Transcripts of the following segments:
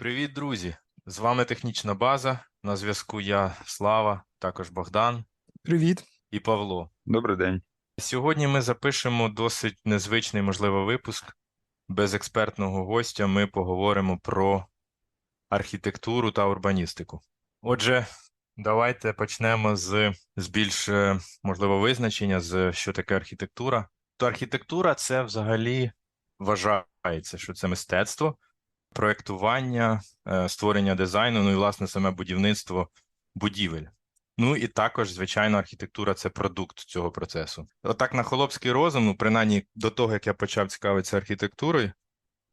Привіт, друзі! З вами технічна база. На зв'язку я, Слава, також Богдан Привіт. і Павло. Добрий день. Сьогодні ми запишемо досить незвичний, можливо, випуск. Без експертного гостя ми поговоримо про архітектуру та урбаністику. Отже, давайте почнемо з, з більш, е, можливо, визначення, з що таке архітектура. То архітектура це взагалі вважається, що це мистецтво, проєктування, е, створення дизайну, ну і власне саме будівництво будівель. Ну і також, звичайно, архітектура це продукт цього процесу. Отак, на холопський розум, ну, принаймні до того, як я почав цікавитися архітектурою,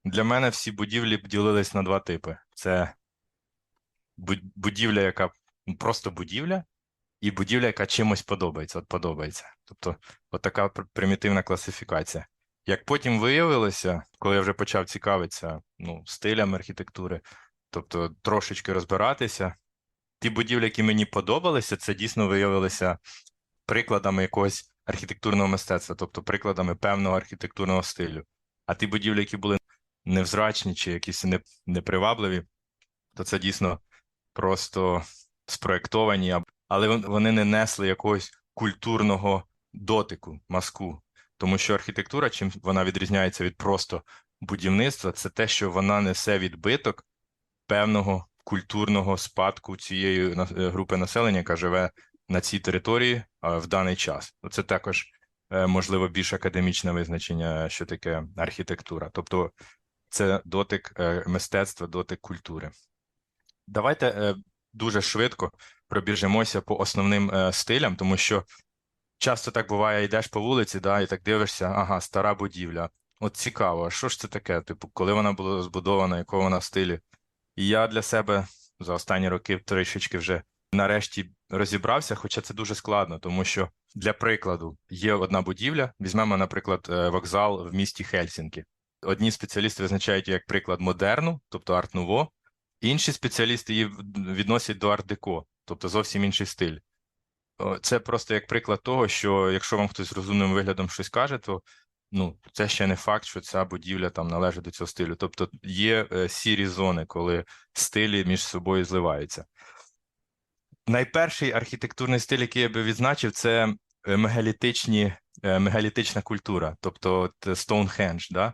для мене всі будівлі ділились на два типи: це будівля, яка ну, просто будівля, і будівля, яка чимось подобається. От подобається. Тобто, от така примітивна класифікація. Як потім виявилося, коли я вже почав цікавитися ну, стилями архітектури, тобто трошечки розбиратися, ті будівлі, які мені подобалися, це дійсно виявилися прикладами якогось архітектурного мистецтва, тобто прикладами певного архітектурного стилю. А ті будівлі, які були невзрачні чи якісь непривабливі, то це дійсно просто спроєктовані, але вони не несли якогось культурного дотику, маску. Тому що архітектура, чим вона відрізняється від просто будівництва, це те, що вона несе відбиток певного культурного спадку цієї е, групи населення, яка живе на цій території в даний час. Це також е, можливо більш академічне визначення, що таке архітектура. Тобто це дотик е, мистецтва, дотик культури. Давайте дуже швидко пробіжимося по основним стилям, тому що часто так буває, йдеш по вулиці, да, і так дивишся, ага, стара будівля. От цікаво, а що ж це таке? Типу, коли вона була збудована, якого вона в стилі? І я для себе за останні роки трішечки вже нарешті розібрався, хоча це дуже складно, тому що для прикладу є одна будівля. Візьмемо, наприклад, е, вокзал в місті Хельсінкі. Одні спеціалісти визначають як приклад модерну, тобто арт-нуво, інші спеціалісти її відносять до арт-деко, тобто зовсім інший стиль. Це просто як приклад того, що якщо вам хтось з розумним виглядом щось каже, то ну, це ще не факт, що ця будівля там належить до цього стилю. Тобто є е, сірі зони, коли стилі між собою зливаються. Найперший архітектурний стиль, який я би відзначив, це е, мегалітичні, е, мегалітична культура, тобто Stonehenge, да?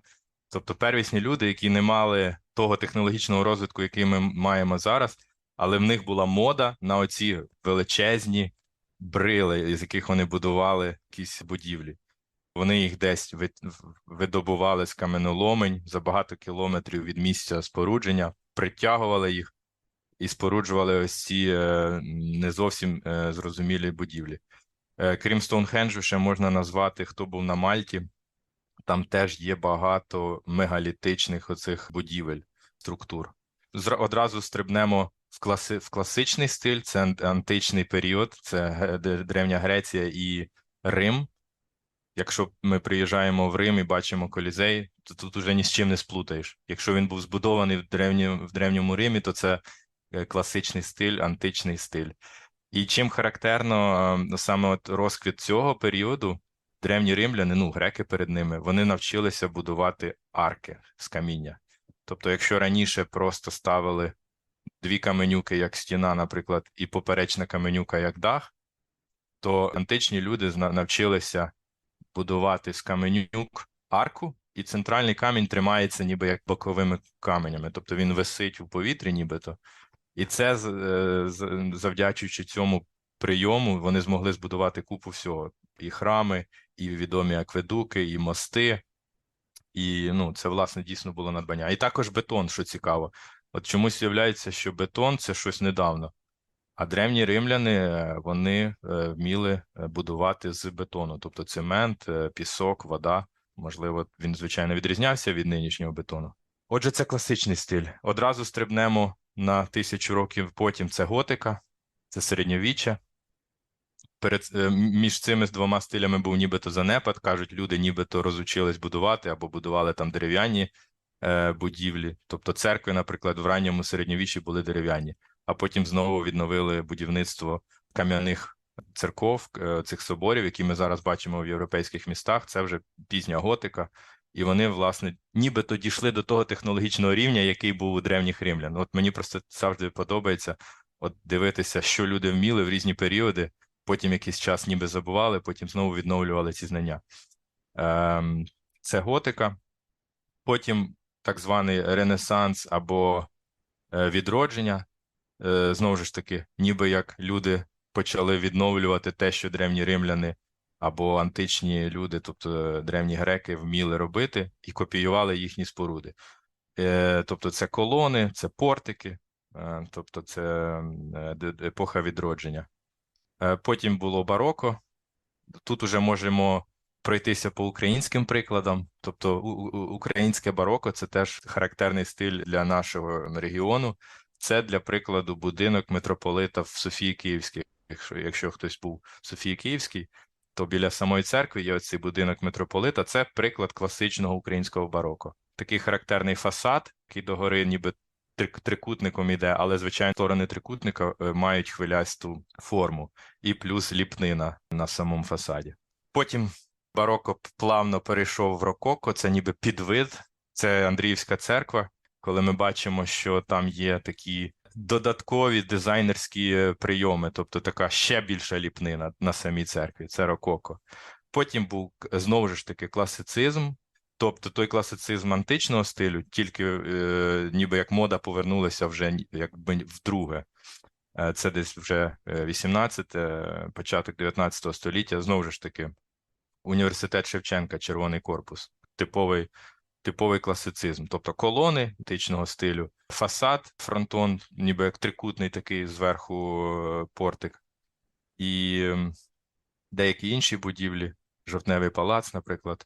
Тобто первісні люди, які не мали того технологічного розвитку, який ми маємо зараз, але в них була мода на оці величезні брили, з яких вони будували якісь будівлі. Вони їх десь видобували з каменоломень за багато кілометрів від місця спорудження, притягували їх і споруджували ось ці е, не зовсім е, зрозумілі будівлі. Е, Крім Стоунхенджу, ще можна назвати, хто був на Мальті. Там теж є багато мегалітичних оцих будівель, структур. Одразу стрибнемо в, класи, в класичний стиль, це античний період, це Древня Греція і Рим. Якщо ми приїжджаємо в Рим і бачимо Колізей, то тут уже ні з чим не сплутаєш. Якщо він був збудований в, древні, в Древньому Римі, то це е, класичний стиль, античний стиль. І чим характерно е, саме от розквіт цього періоду, древні римляни, ну, греки перед ними, вони навчилися будувати арки з каміння. Тобто, якщо раніше просто ставили дві каменюки як стіна, наприклад, і поперечна каменюка як дах, то античні люди навчилися будувати з каменюк арку, і центральний камінь тримається ніби як боковими каменями, тобто він висить у повітрі, нібито. І це е, завдячуючи цьому прийому, вони змогли збудувати купу всього: і храми, і відомі акведуки, і мости. І ну, це власне дійсно було надбання. І також бетон, що цікаво. От чомусь з'являється, що бетон це щось недавно. А древні римляни е, вони е, вміли е, будувати з бетону, тобто цемент, пісок, вода. Можливо, він звичайно відрізнявся від нинішнього бетону. Отже, це класичний стиль. Одразу стрибнемо на тисячу років потім. Це готика, це середньовіччя. Перед між цими двома стилями був нібито занепад. кажуть, люди нібито розучились будувати або будували там дерев'яні будівлі. Тобто церкви, наприклад, в ранньому середньовіччі були дерев'яні а потім знову відновили будівництво кам'яних церков, е, цих соборів, які ми зараз бачимо в європейських містах. Це вже пізня готика. і вони, власне, нібито дійшли до того технологічного рівня, який був у древніх римлян. От мені просто завжди подобається от дивитися, що люди вміли в різні періоди, потім якийсь час ніби забували, потім знову відновлювали ці знання. Ем, Це готика, потім так званий Ренесанс або е, відродження. Е, Знову ж таки, ніби як люди почали відновлювати те, що древні римляни або античні люди, тобто древні греки, вміли робити і копіювали їхні споруди. Е, Тобто, це колони, це портики, е, тобто це е, епоха відродження. Е, Потім було бароко. Тут уже можемо пройтися по українським прикладам. Тобто, українське бароко це теж характерний стиль для нашого регіону. Це для прикладу будинок митрополита в Софії Київській. Якщо, якщо хтось був в Софії Київській, то біля самої церкви є оцей будинок митрополита. Це приклад класичного українського бароко. Такий характерний фасад, який догори ніби трик- трикутником іде, але звичайно сторони трикутника е, мають хвилясту форму, і плюс ліпнина на самому фасаді. Потім бароко плавно перейшов в рококо, це ніби підвид, це Андріївська церква, коли ми бачимо, що там є такі додаткові дизайнерські е, прийоми, тобто така ще більша ліпнина на самій церкві, це рококо. Потім був знову ж таки класицизм, тобто той класицизм античного стилю, тільки е, ніби як мода повернулася вже якби вдруге. Е, Це десь вже е, 18, е, початок 19 століття. Знову ж таки, університет Шевченка, червоний корпус, типовий, типовий класицизм, тобто колони античного стилю, фасад, фронтон, ніби як трикутний такий зверху е, портик, і деякі інші будівлі, жовтневий палац, наприклад,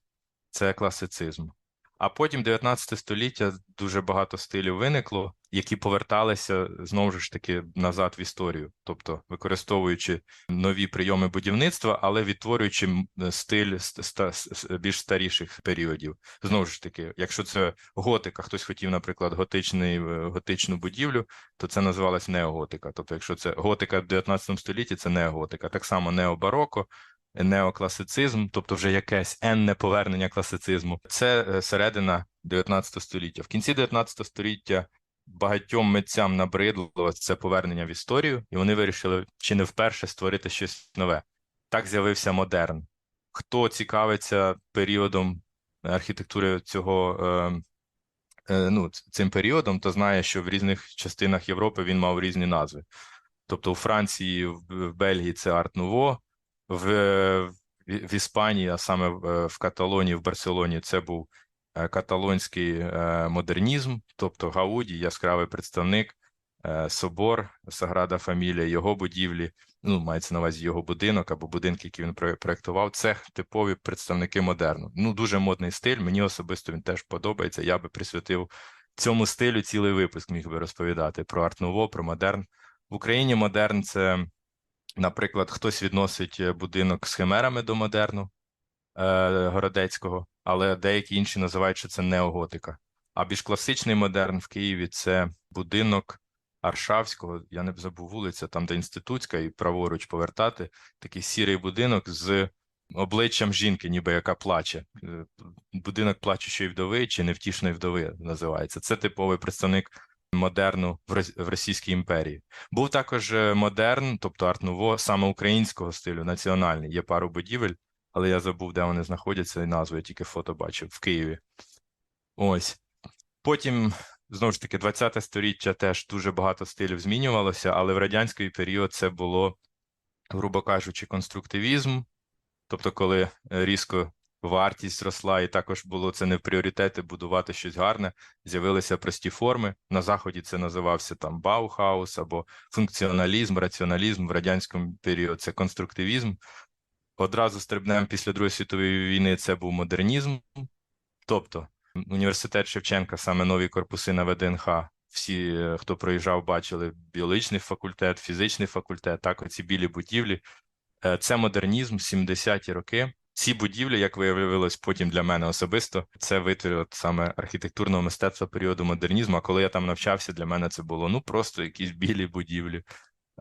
це класицизм. А потім 19 століття дуже багато стилів виникло, які поверталися знову ж таки назад в історію, тобто використовуючи нові прийоми будівництва, але відтворюючи стиль ст- ста- с- с- більш старіших періодів. Знову ж таки, якщо це готика, хтось хотів, наприклад, готичний, е, готичну будівлю, то це називалось неоготика. Тобто, якщо це готика в 19 столітті, це неоготика. Так само необароко, неокласицизм, тобто вже якесь енне повернення класицизму. Це е, середина 19 століття. В кінці 19 століття багатьом митцям набридло це повернення в історію, і вони вирішили чи не вперше створити щось нове. Так з'явився модерн. Хто цікавиться періодом архітектури цього е, е, ну, цим періодом, то знає, що в різних частинах Європи він мав різні назви. Тобто у Франції, в, Бельгії це арт-нуво, в, в, в Іспанії, а саме в, Каталонії, в Барселоні, це був е, каталонський е, модернізм, тобто Гауді, яскравий представник, е, собор Саграда Фамілія, його будівлі, ну, мається на увазі його будинок або будинки, які він про- проєктував, це типові представники модерну. Ну, дуже модний стиль, мені особисто він теж подобається, я би присвятив цьому стилю цілий випуск міг би розповідати про арт-нуво, про модерн. В Україні модерн це, наприклад, хтось відносить е, будинок з химерами до модерну е, городецького, але деякі інші називають, що це неоготика. А більш класичний модерн в Києві це будинок Аршавського, я не забув вулиця, там де інститутська, і праворуч повертати такий сірий будинок з обличчям жінки, ніби яка плаче. Е, Будинок плачущої вдови чи невтішної вдови називається. Це типовий представник модерну в Російській імперії. Був також е, модерн, тобто арт-нуво, саме українського стилю, національний. Є пару будівель, але я забув, де вони знаходяться, і назву я тільки фото бачив в Києві. Ось. Потім, знову ж таки, 20 століття теж дуже багато стилів змінювалося, але в радянський період це було, грубо кажучи, конструктивізм, тобто, коли е, різко вартість зросла, і також було це не в пріоритети будувати щось гарне, з'явилися прості форми. На заході це називався там Баухаус або функціоналізм, раціоналізм в радянському період це конструктивізм. Одразу стрибнемо після Другої світової війни це був модернізм. Тобто, університет Шевченка, саме нові корпуси на ВДНХ. Всі, е, хто проїжджав, бачили біологічний факультет, фізичний факультет, так, оці білі будівлі. Е, Це модернізм, 70-ті роки. Ці будівлі, як виявилось потім для мене особисто, це витвір от саме архітектурного мистецтва періоду модернізму. А коли я там навчався, для мене це було ну просто якісь білі будівлі.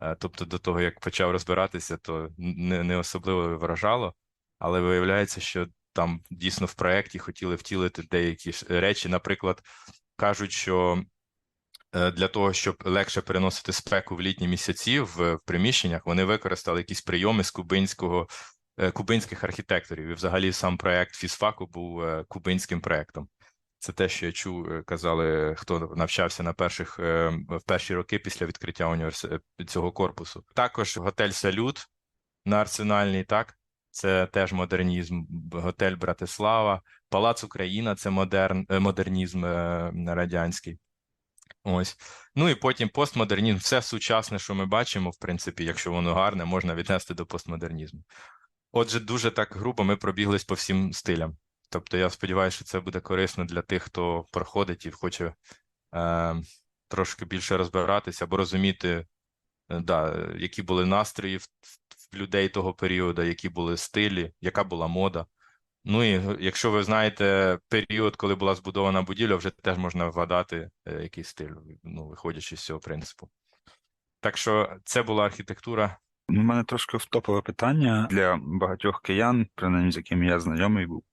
Е, Тобто, до того як почав розбиратися, то не, не особливо вражало, але виявляється, що там дійсно в проєкті хотіли втілити деякі речі. Наприклад, кажуть, що е, для того, щоб легше переносити спеку в літні місяці в, приміщеннях, вони використали якісь прийоми з кубинського кубинських архітекторів. І взагалі сам проект фізфаку був е, кубинським проектом. Це те, що я чув, е, казали, хто навчався на перших е, в перші роки після відкриття університету цього корпусу. Також готель Салют на Арсенальній, так це теж модернізм. Готель Братислава, Палац Україна це модерн, е, модернізм е, радянський. Ось. Ну і потім постмодернізм. Все сучасне, що ми бачимо, в принципі, якщо воно гарне, можна віднести до постмодернізму. Отже, дуже так грубо ми пробіглись по всім стилям. Тобто, я сподіваюся, що це буде корисно для тих, хто проходить і хоче е, трошки більше розбиратися або розуміти, е, да, е, які були настрої в, в людей того періоду, які були стилі, яка була мода. Ну і якщо ви знаєте період, коли була збудована будівля, вже теж можна вгадати, е, який стиль, ну, виходячи з цього принципу. Так що це була архітектура. У мене трошки втопове питання для багатьох киян, принаймні з якими я знайомий був,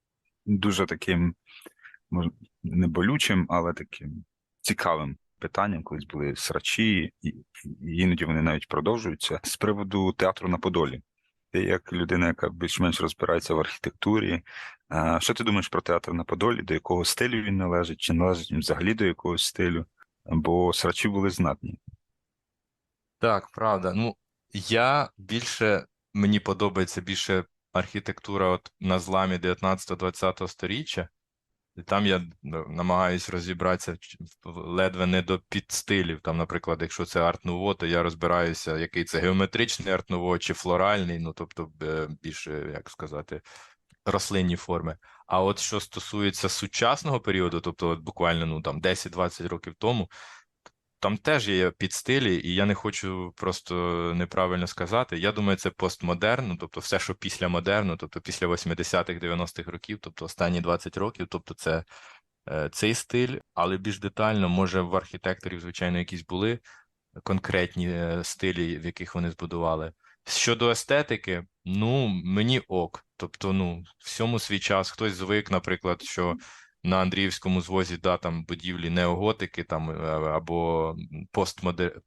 дуже таким, не болючим, але таким цікавим питанням. Колись були срачі, і іноді вони навіть продовжуються. З приводу театру на Подолі. Ти як людина, яка більш-менш розбирається в архітектурі. Що ти думаєш про театр на Подолі? До якого стилю він належить? Чи належить він взагалі до якогось стилю? Бо срачі були знатні. Так, правда. Ну, я більше, мені подобається більше архітектура от на зламі 19-20 сторіччя. І там я ну, намагаюсь розібратися ледве не до підстилів. Там, наприклад, якщо це арт-нуво, то я розбираюся, який це геометричний арт-нуво чи флоральний, ну тобто е, більше, як сказати, рослинні форми. А от що стосується сучасного періоду, тобто от буквально ну там 10-20 років тому, там теж є підстилі, і я не хочу просто неправильно сказати. Я думаю, це постмодерн, ну, тобто все, що після модерну, тобто після 80-х, 90-х років, тобто останні 20 років, тобто це е, цей стиль, але більш детально, може, в архітекторів, звичайно, якісь були конкретні е, стилі, в яких вони збудували. Щодо естетики, ну, мені ок. Тобто, ну, всьому свій час. Хтось звик, наприклад, що на Андріївському звозі, да, там будівлі неоготики там, е, або постмодер...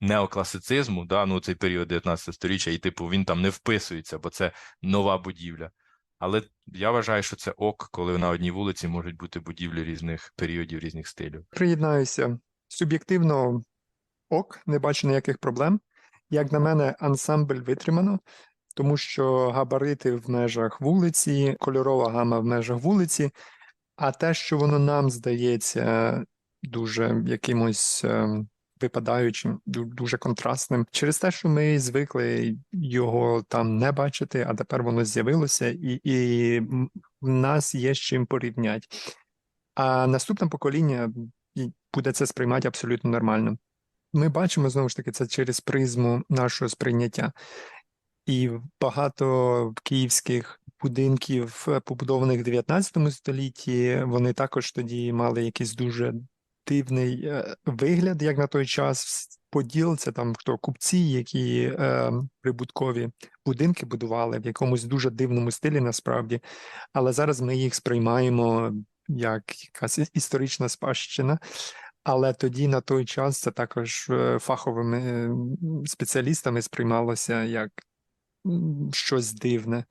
неокласицизму, да, ну, цей період 19 століття, і, типу, він там не вписується, бо це нова будівля. Але я вважаю, що це ок, коли на одній вулиці можуть бути будівлі різних періодів, різних стилів. Приєднаюся. Суб'єктивно ок, не бачу ніяких проблем. Як на мене, ансамбль витримано, тому що габарити в межах вулиці, кольорова гама в межах вулиці, а те, що воно нам здається дуже якимось ем, випадаючим, дуже контрастним, через те, що ми звикли його там не бачити, а тепер воно з'явилося, і, і в нас є з чим порівняти. А наступне покоління буде це сприймати абсолютно нормально. Ми бачимо знову ж таки це через призму нашого сприйняття. І багато київських будинків, е, побудованих в 19 столітті, вони також тоді мали якийсь дуже дивний е, вигляд, як на той час. Поділ це там хто купці, які е, прибуткові будинки будували в якомусь дуже дивному стилі, насправді. Але зараз ми їх сприймаємо як якась історична спадщина. Але тоді на той час це також е, фаховими спеціалістами сприймалося як щось дивне.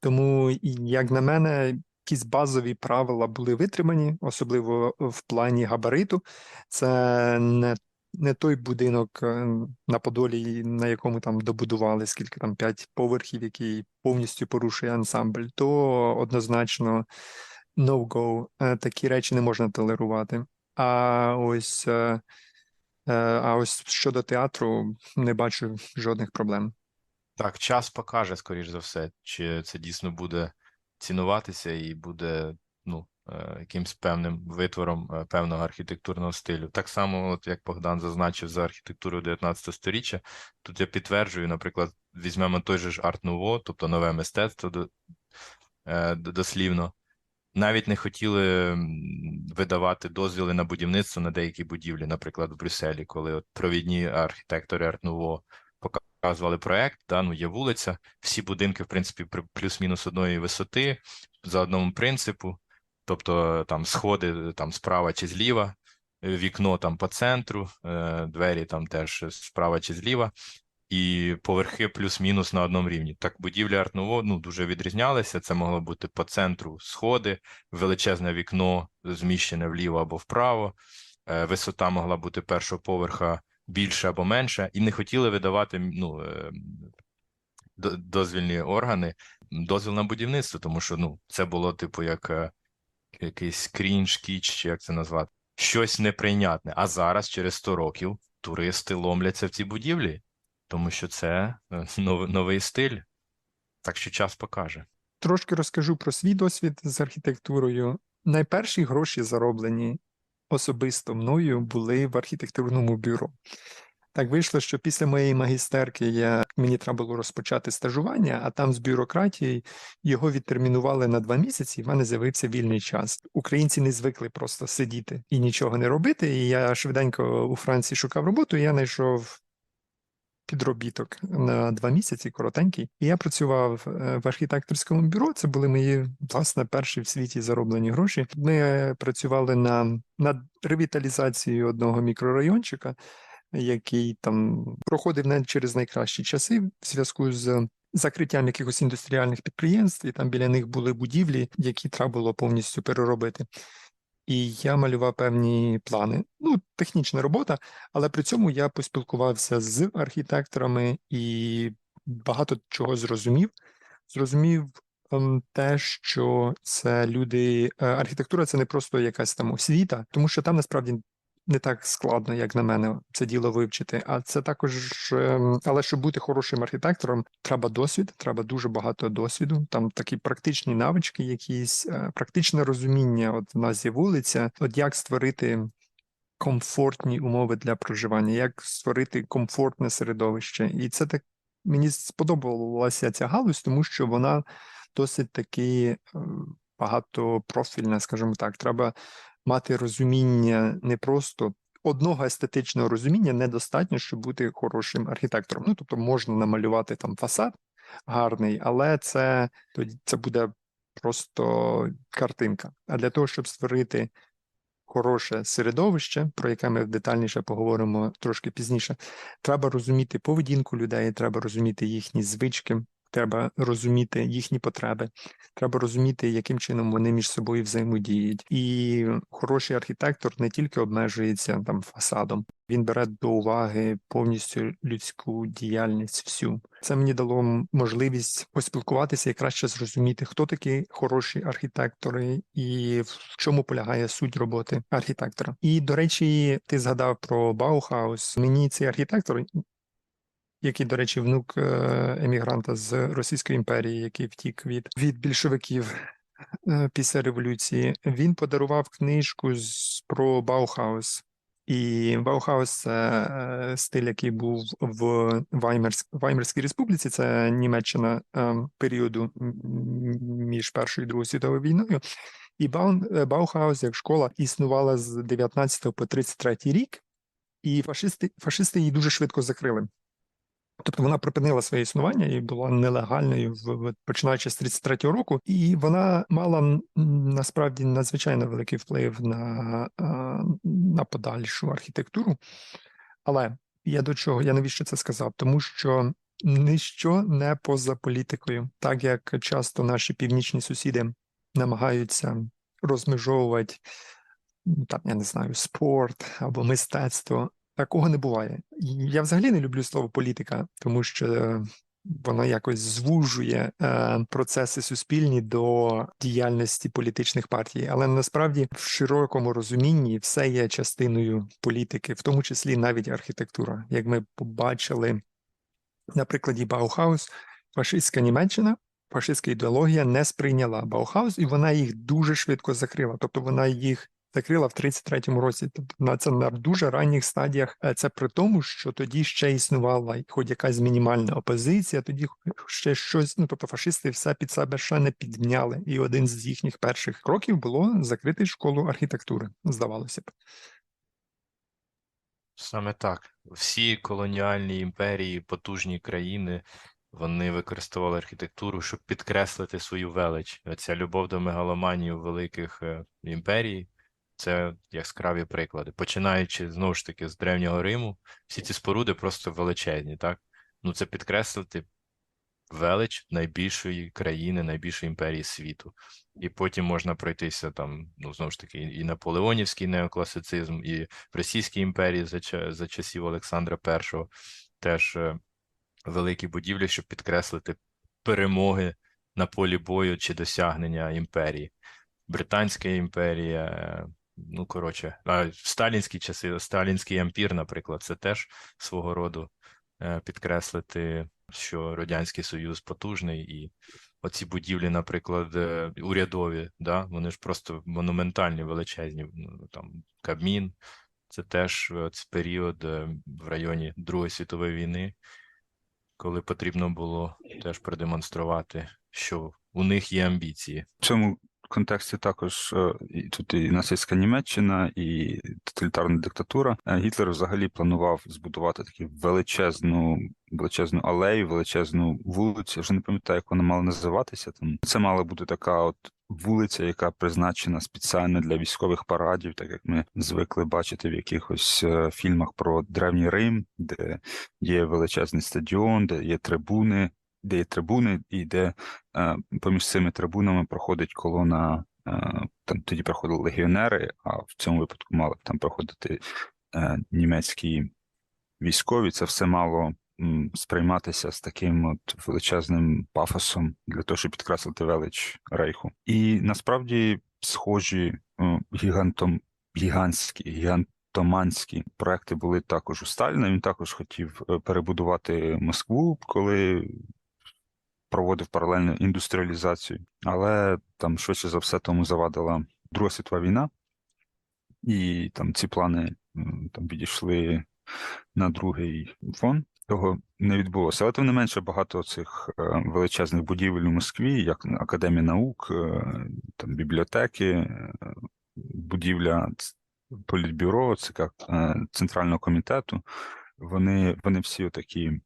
Тому, як на мене, якісь базові правила були витримані, особливо в плані габариту. Це не, не той будинок е, на Подолі, на якому там добудували скільки там п'ять поверхів, який повністю порушує ансамбль, то однозначно no-go. Е, Такі речі не можна толерувати. А ось, е, а ось щодо театру не бачу жодних проблем. Так, час покаже, скоріш за все, чи це дійсно буде цінуватися і буде ну, е, якимсь певним витвором е, певного архітектурного стилю. Так само, от як Богдан зазначив за архітектуру 19 сторіччя, тут я підтверджую, наприклад, візьмемо той же ж арт-нуво, тобто нове мистецтво е, дослівно. Навіть не хотіли видавати дозвіли на будівництво на деякі будівлі, наприклад, в Брюсселі, коли от провідні архітектори арт-нуво показували проект, да, ну є вулиця, всі будинки, в принципі, при- плюс-мінус одної висоти, за одному принципу, тобто там сходи там справа чи зліва, е, вікно там по центру, е, двері там теж справа чи зліва, і поверхи плюс-мінус на одному рівні. Так будівлі Art-Nouveau, ну, дуже відрізнялися. Це могло бути по центру сходи, величезне вікно зміщене вліво або вправо, е, висота могла бути першого поверха більше або менше, і не хотіли видавати ну, е, дозвільні органи дозвіл на будівництво, тому що ну, це було типу як е, якийсь крінж, кіч, чи як це назвати, щось неприйнятне. А зараз, через 100 років, туристи ломляться в ці будівлі, тому що це е, новий, новий стиль. Так що час покаже. Трошки розкажу про свій досвід з архітектурою. Найперші гроші зароблені особисто мною були в архітектурному бюро. Так вийшло, що після моєї магістерки я, мені треба було розпочати стажування, а там з бюрократії його відтермінували на два місяці, і в мене з'явився вільний час. Українці не звикли просто сидіти і нічого не робити. І я швиденько у Франції шукав роботу, і я знайшов підробіток на два місяці, коротенький. І я працював е, в архітекторському бюро. Це були мої власне перші в світі зароблені гроші. Ми працювали на, над ревіталізацією одного мікрорайончика, який там проходив не через найкращі часи в зв'язку з. Закриттям якихось індустріальних підприємств, і там біля них були будівлі, які треба було повністю переробити. І я малював певні плани. Ну, технічна робота, але при цьому я поспілкувався з архітекторами і багато чого зрозумів. Зрозумів ем, те, що це люди. е, Архітектура це не просто якась там освіта, тому що там насправді не так складно, як на мене, це діло вивчити. А це також, ем, але щоб бути хорошим архітектором, треба досвід, треба дуже багато досвіду. Там такі практичні навички, якісь е, практичне розуміння. От в нас є вулиця, от як створити комфортні умови для проживання, як створити комфортне середовище. І це так мені сподобалася ця галузь, тому що вона досить таки е, багатопрофільна, скажімо так. Треба мати розуміння не просто. Одного естетичного розуміння недостатньо, щоб бути хорошим архітектором. Ну, тобто можна намалювати там фасад гарний, але це тоді це буде просто картинка. А для того, щоб створити хороше середовище, про яке ми детальніше поговоримо трошки пізніше, треба розуміти поведінку людей, треба розуміти їхні звички, треба розуміти їхні потреби, треба розуміти, яким чином вони між собою взаємодіють. І хороший архітектор не тільки обмежується там фасадом, він бере до уваги повністю людську діяльність всю. Це мені дало можливість поспілкуватися і краще зрозуміти, хто такі хороші архітектори і в чому полягає суть роботи архітектора. І до речі, ти згадав про Баухаус. Мені цей архітектор, який, до речі, внук е, емігранта з Російської імперії, який втік від, від більшовиків е, після революції, він подарував книжку з про Баухаус. І Баухаус це е, стиль, який був в Ваймерс, Ваймерській республіці, це Німеччина періоду між Першою і Другою світовою війною. І Баухаус як школа існувала з 19 по 33 рік, і фашисти, фашисти її дуже швидко закрили. Тобто вона припинила своє існування і була нелегальною в, починаючи з 33-го року, і вона мала насправді надзвичайно великий вплив на, на подальшу архітектуру. Але я до чого, я навіщо це сказав? Тому що ніщо не поза політикою, так як часто наші північні сусіди намагаються розмежовувати там, я не знаю, спорт або мистецтво. Такого не буває. Я взагалі не люблю слово політика, тому що е, воно якось звужує е, процеси суспільні до діяльності політичних партій. Але насправді в широкому розумінні все є частиною політики, в тому числі навіть архітектура. Як ми побачили на прикладі Баухаус, фашистська Німеччина. Фашистська ідеологія не сприйняла Баухаус, і вона їх дуже швидко закрила. Тобто вона їх закрила в 33-му році. Тобто на це на дуже ранніх стадіях. Е, Це при тому, що тоді ще існувала хоч якась мінімальна опозиція, тоді ще щось. Ну тобто фашисти все під себе ще не підняли. І один з їхніх перших кроків було закрити школу архітектури. Здавалося б. Саме так. Всі колоніальні імперії, потужні країни, Вони використовували архітектуру, щоб підкреслити свою велич. Оця любов до мегаломанії у великих е, імперій це яскраві приклади. Починаючи знову ж таки з древнього Риму, всі ці споруди просто величезні, так? Ну це підкреслити велич найбільшої країни, найбільшої імперії світу. І потім можна пройтися там, ну знову ж таки, і наполеонівський неокласицизм, і в Російській імперії за, за часів Олександра І теж е, великі будівлі, щоб підкреслити перемоги на полі бою чи досягнення імперії. Британська імперія, е, ну коротше, а в сталінські часи, сталінський ампір, наприклад, це теж свого роду е, підкреслити, що Радянський Союз потужний, і оці будівлі, наприклад, е, урядові, да, вони ж просто монументальні, величезні. Ну, там Кабмін, це теж е, період е, в районі Другої світової війни, коли потрібно було теж продемонструвати, що у них є амбіції. В цьому контексті також е, і тут і нацистська Німеччина, і тоталітарна диктатура. Е, Гітлер взагалі планував збудувати таку величезну, величезну алею, величезну вулицю. Я вже не пам'ятаю, як вона мала називатися. Там це мала бути така от. Вулиця, яка призначена спеціально для військових парадів, так як ми звикли бачити в якихось е, фільмах про древній Рим, де є величезний стадіон, де є трибуни, де є трибуни, і де поміж цими трибунами проходить колона. Е, там тоді проходили легіонери, а в цьому випадку мали б там проходити е, німецькі військові. Це все мало сприйматися з таким от величезним пафосом для того, щоб підкреслити велич рейху. І насправді схожі е, гігантом, гігантські, гігантоманські проекти були також у Сталіна. Він також хотів е, перебудувати Москву, коли проводив паралельну індустріалізацію, але там швидше за все тому завадила Друга світова війна, і там ці плани там відійшли на другий фон. Того не відбулося. Але тим не менше багато цих е, величезних будівель у Москві, як Академія наук, е, там бібліотеки, е, будівля політбюро, ЦК Центрального комітету, вони, вони всі такі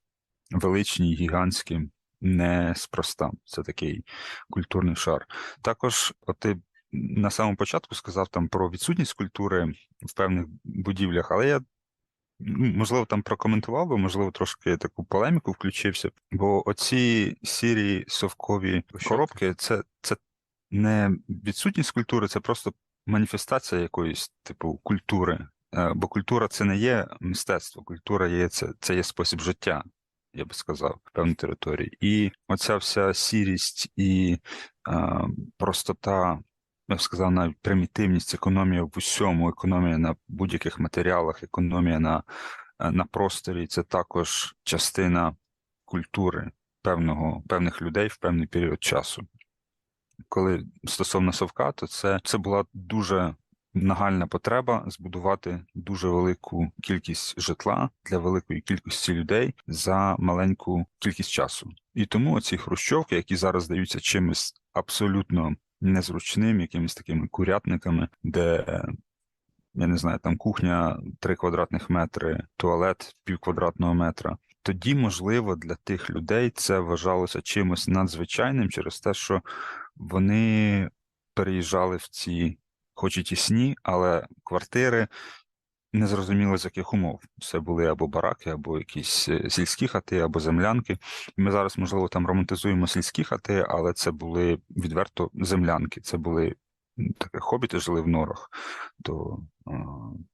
величні, гігантські, неспроста. Це такий культурний шар. Також, от ти на самому початку сказав там про відсутність культури в певних будівлях, але я ну, можливо там прокоментував би, можливо, трошки таку полеміку включився. Бо оці сірі совкові коробки, це, це не відсутність культури, це просто маніфестація якоїсь типу культури. Е, Бо культура це не є мистецтво, культура є це, це є спосіб життя, я би сказав, в певній території. І оця вся сірість і е, простота, я б сказав, навіть примітивність, економія в усьому, економія на будь-яких матеріалах, економія на, на просторі це також частина культури певного, певних людей в певний період часу. Коли стосовно совка, то це, це була дуже нагальна потреба збудувати дуже велику кількість житла для великої кількості людей за маленьку кількість часу. І тому ці хрущовки, які зараз здаються чимось абсолютно незручним, якимись такими курятниками, де я не знаю, там кухня 3 квадратних метри, туалет пів квадратного метра. Тоді, можливо, для тих людей це вважалося чимось надзвичайним через те, що вони переїжджали в ці, хоч і тісні, але квартири незрозуміло з яких умов. Це були або бараки, або якісь е, сільські хати, або землянки. Ми зараз, можливо, там романтизуємо сільські хати, але це були відверто землянки. Це були таке хобіти жили в норах, то е,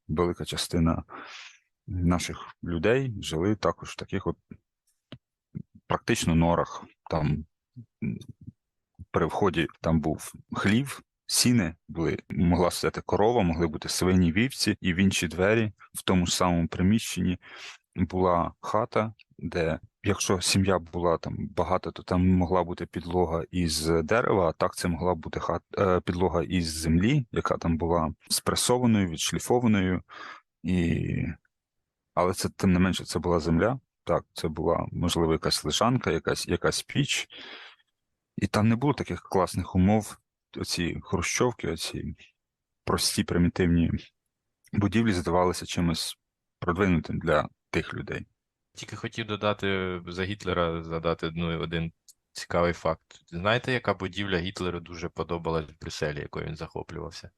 велика частина наших людей жили також в таких от практично норах. Там при вході там був хлів, сіни були, могла стояти корова, могли бути свині, вівці, і в інші двері в тому ж самому приміщенні була хата, де якщо сім'я була там багата, то там могла бути підлога із дерева, а так це могла бути хат, е, підлога із землі, яка там була спресованою, відшліфованою, і... але це тим не менше це була земля. Так, це була можливо якась лежанка, якась, якась піч, і там не було таких класних умов. Оці хрущовки, оці прості примітивні будівлі здавалися чимось продвинутим для тих людей. Тільки хотів додати за Гітлера задати ну, один цікавий факт. Знаєте, яка будівля Гітлеру дуже подобалась в Брюсселі, якою він захоплювався?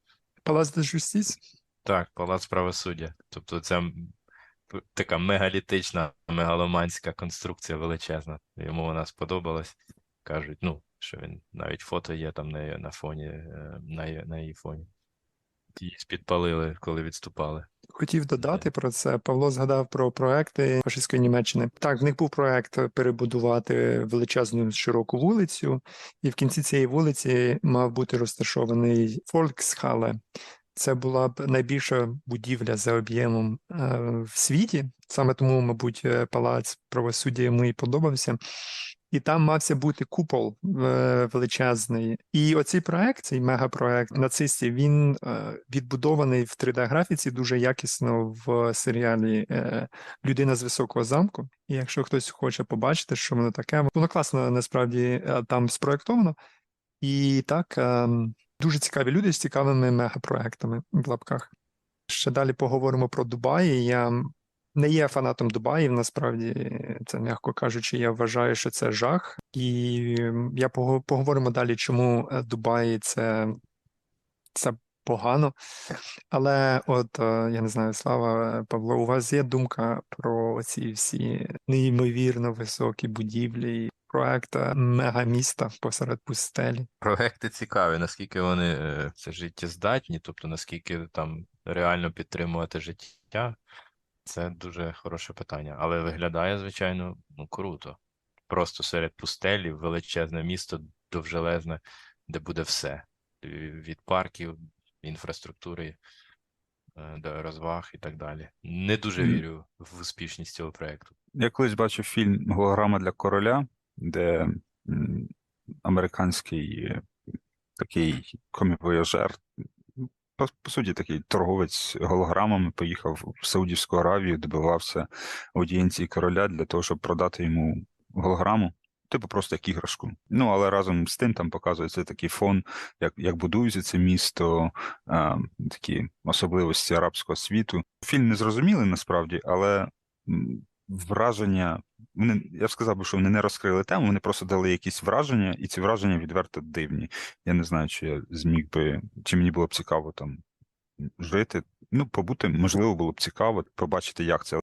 Палац де Жустіс? Так, Палац правосуддя. Тобто це така мегалітична, мегаломанська конструкція величезна. Йому вона сподобалась. Кажуть, ну, що він навіть фото є там на, на фоні, е, на, на її фоні. Її підпалили, коли відступали. Хотів додати про це. Павло згадав про проекти фашистської Німеччини. Так, в них був проект перебудувати величезну широку вулицю, і в кінці цієї вулиці мав бути розташований Фольксхале. Це була б найбільша будівля за об'ємом е, в світі. Саме тому, мабуть, е, палац правосуддя йому і подобався. І там мався бути купол е, величезний. І оцей проект, цей мегапроект нацистів, він е, відбудований в 3D-графіці дуже якісно в серіалі е, Людина з високого замку. І якщо хтось хоче побачити, що воно таке, воно класно насправді там спроектовано. І так, дуже цікаві люди з цікавими мегапроектами в лапках. Ще далі поговоримо про Дубаї. Я не є фанатом Дубаїв, насправді, це м'яко кажучи, я вважаю, що це жах. І я пого- поговоримо далі, чому е, Дубаї це, це погано. Але от е, я не знаю, Слава Павло, у вас є думка про ці всі неймовірно високі будівлі, проекта мегаміста посеред пустелі. Проекти цікаві, наскільки вони е, це життєздатні, тобто наскільки там реально підтримувати життя, це дуже хороше питання. Але виглядає, звичайно, ну круто. Просто серед пустелі, величезне місто, довжелезне, де буде все. Е, Від парків, інфраструктури, е, до розваг і так далі. Не дуже вірю в успішність цього проекту. Я колись бачив фільм Голограма для короля, де американський такий комівояжер, по, по суті, такий торговець голограмами поїхав в Саудівську Аравію, добивався аудієнції короля для того, щоб продати йому голограму. Типу просто як іграшку. Ну, але разом з тим там показується такий фон, як, як будується це місто, а, такі особливості арабського світу. Фільм не зрозумілий насправді, але враження. Вони, я б сказав би, що вони не розкрили тему, вони просто дали якісь враження, і ці враження відверто дивні. Я не знаю, чи я зміг би, чи мені було б цікаво там жити. Ну, побути, можливо, було б цікаво побачити, як це.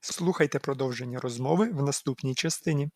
Слухайте продовження розмови в наступній частині.